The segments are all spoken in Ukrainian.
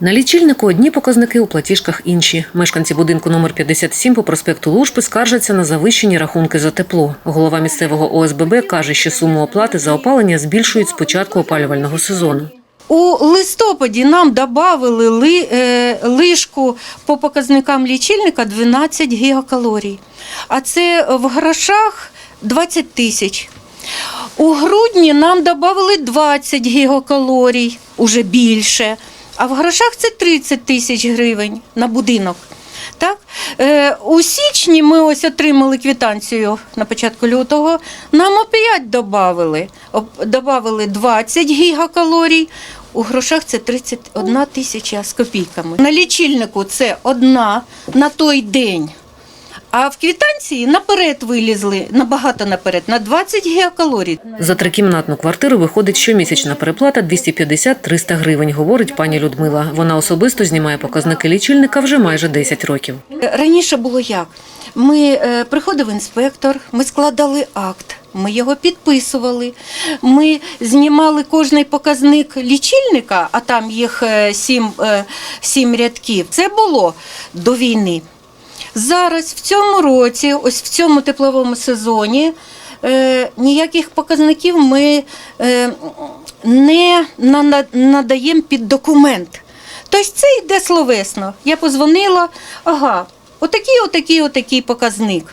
На лічильнику одні показники у платіжках інші. Мешканці будинку номер 57 по проспекту Лужпи скаржаться на завищені рахунки за тепло. Голова місцевого ОСББ каже, що суму оплати за опалення збільшують з початку опалювального сезону. У листопаді нам додали ли, е, лишку по показникам лічильника 12 гігакалорій, а це в грошах 20 тисяч. У грудні нам додали 20 гігакалорій, уже більше, а в грошах це 30 тисяч гривень на будинок. Так? Е, у січні ми ось отримали квітанцію на початку лютого. Нам опять додали. додавали 20 гігакалорій. У грошах це 31 тисяча з копійками. На лічильнику це одна на той день. А в квитанції наперед вилізли, набагато наперед, на 20 гігакалорій. За трикімнатну квартиру виходить щомісячна переплата 250-300 гривень, говорить пані Людмила. Вона особисто знімає показники лічильника вже майже 10 років. Раніше було як? Ми е, приходив інспектор, ми складали акт, ми його підписували. Ми знімали кожний показник лічильника, а там їх е, сім, е, сім рядків. Це було до війни. Зараз в цьому році, ось в цьому тепловому сезоні, е, ніяких показників ми е, не надаємо під документ. Тобто це йде словесно. Я позвонила, ага, отакий, отакий, отакий показник.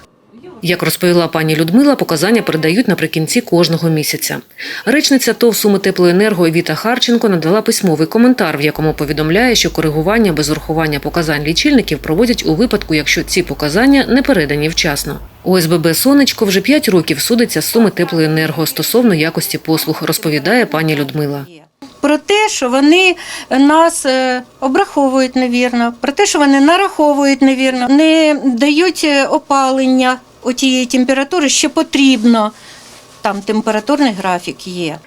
Як розповіла пані Людмила, показання передають наприкінці кожного місяця. Речниця ТОВ «Суми теплоенерго» Віта Харченко надала письмовий коментар, в якому повідомляє, що коригування без урахування показань лічильників проводять у випадку, якщо ці показання не передані вчасно. ОСББ Сонечко вже 5 років судиться з суми теплоенерго стосовно якості послуг, розповідає пані Людмила. Про те, що вони нас е, обраховують невірно, про те, що вони нараховують невірно, не дають е, опалення тієї температури, ще потрібно. Там температурний графік є.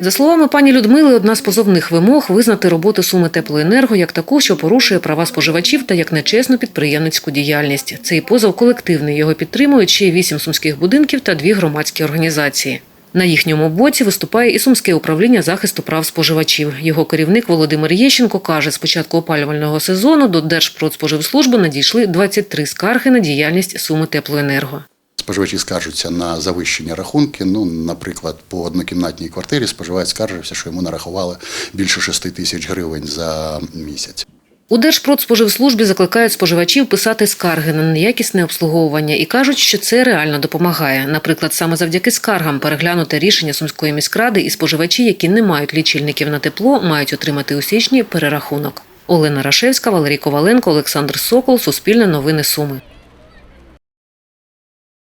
За словами пані Людмили, одна з позовних вимог визнати роботу суми теплоенерго як таку, що порушує права споживачів та як нечесну підприємницьку діяльність. Цей позов колективний. Його підтримують ще вісім сумських будинків та дві громадські організації. На їхньому боці виступає і сумське управління захисту прав споживачів. Його керівник Володимир Єщенко каже, з початку опалювального сезону до Держпродспоживслужби надійшли 23 скарги на діяльність суми теплоенерго. Споживачі скаржаться на завищення рахунки. Ну, наприклад, по однокімнатній квартирі споживач скаржився, що йому нарахували більше 6 тисяч гривень за місяць. У Держпродспоживслужбі закликають споживачів писати скарги на неякісне обслуговування і кажуть, що це реально допомагає. Наприклад, саме завдяки скаргам переглянути рішення Сумської міськради і споживачі, які не мають лічильників на тепло, мають отримати у січні перерахунок. Олена Рашевська, Валерій Коваленко, Олександр Сокол, Суспільне новини Суми.